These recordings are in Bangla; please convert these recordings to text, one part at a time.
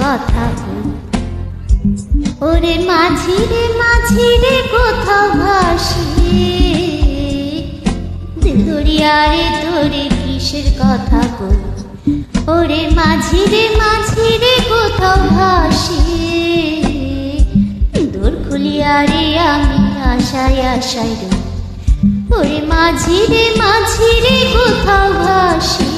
কথা কই ওরে মাঝি রে মাঝি রে কোথাও ভাসি দিদুরিয়া রে তোরে কিসের কথা কই ওরে মাঝি রে মাঝি রে কোথাও ভাসি দূর খুলিয়া রে আমি আশায় আশায় রে ওরে মাঝি রে মাঝি রে কোথাও ভাসি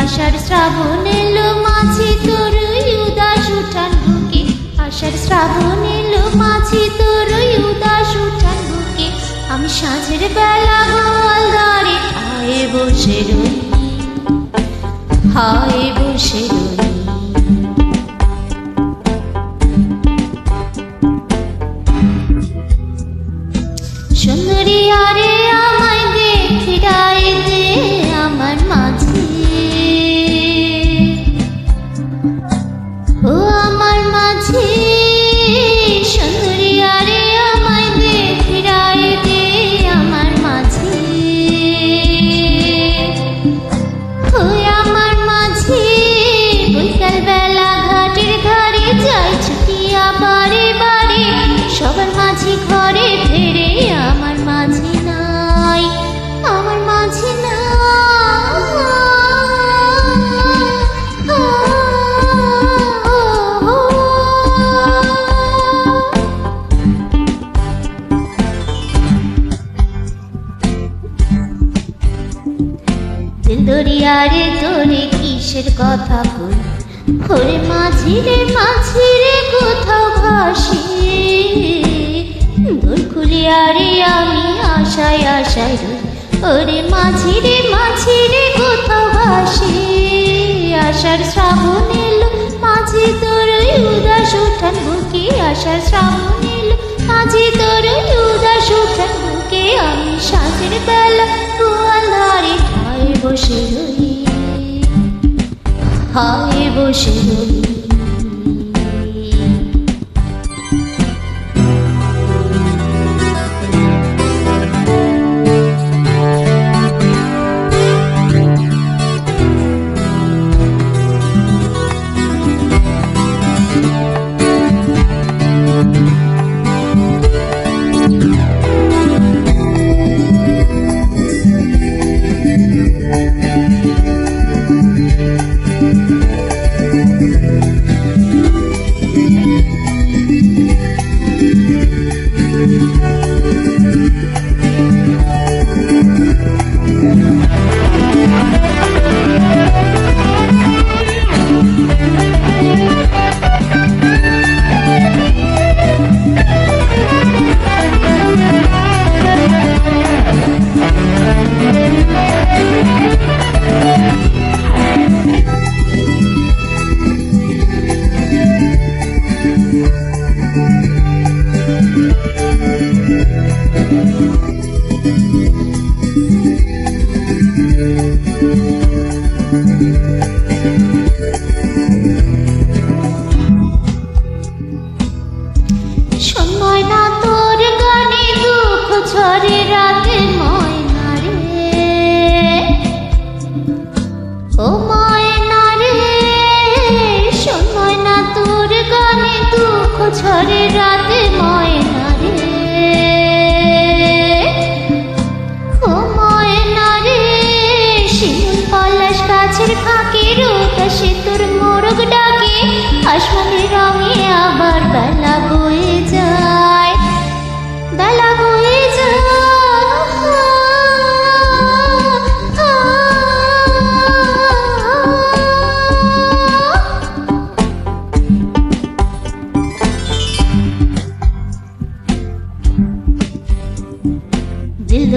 আষাঢ় শ্রাবণ এলো মাছি তোর উদাস উঠান বুকে। আষাঢ় শ্রাবণ এলো মাছি তোর উদাস উঠান বুকে। আমি সাঁঝের বেলা গোয়াল দাঁড়ে হায় বসে রই হায় বসে রই দরিয়ারে তোরে কিসের কথা কই ওরে মাঝিরে মাঝিরে কোথাও ভাসি। দূর খুলিয়ারে আমি আশায় আশায় রই। ওরে মাঝি রে মাঝি রে কোথাও ভাসি। আষাঢ় শ্রাবণ এলো মাঝি তোর উদাস উঠান বুকে। আষাঢ় শ্রাবণ এলো মাঝি তোর উদাস উঠান বুকে। আমি সাঁঝের বেলা গোয়াল ধারে ঠায় বসে রই। হায় বসে রই সময়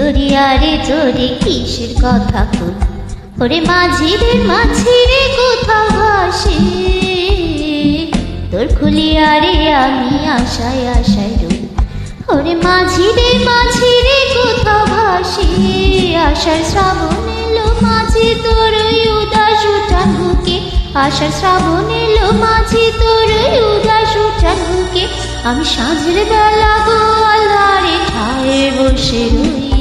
দিল দরিয়ারে তোরে কিসের কথা কই ওরে মাঝি রে মাঝি রে কোথাও ভাসে। তোর খুলিয়ারে আমি আশায় আশায় রই। ওরে মাঝি রে মাঝি রে কোথাও ভাসে। আশার শ্রাবণ এলো মাঝি তোর উদাস উঠান বুকে। আশার শ্রাবণ এলো মাঝি তোর উদাস উঠান বুকে। আমি সাঁঝের বেলা গোয়াল ধারে ঠায় বসে রই।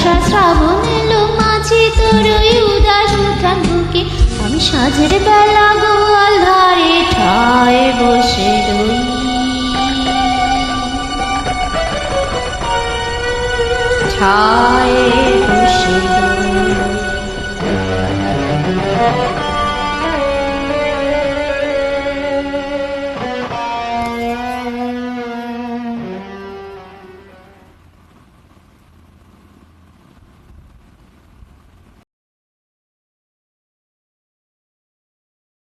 আশার শ্রাবণ এলো মাঝি তোর উদাস উঠান বুকে। আমি সাজের বেলা গোয়াল ধারে ঠায় বসে রই। ছায়ে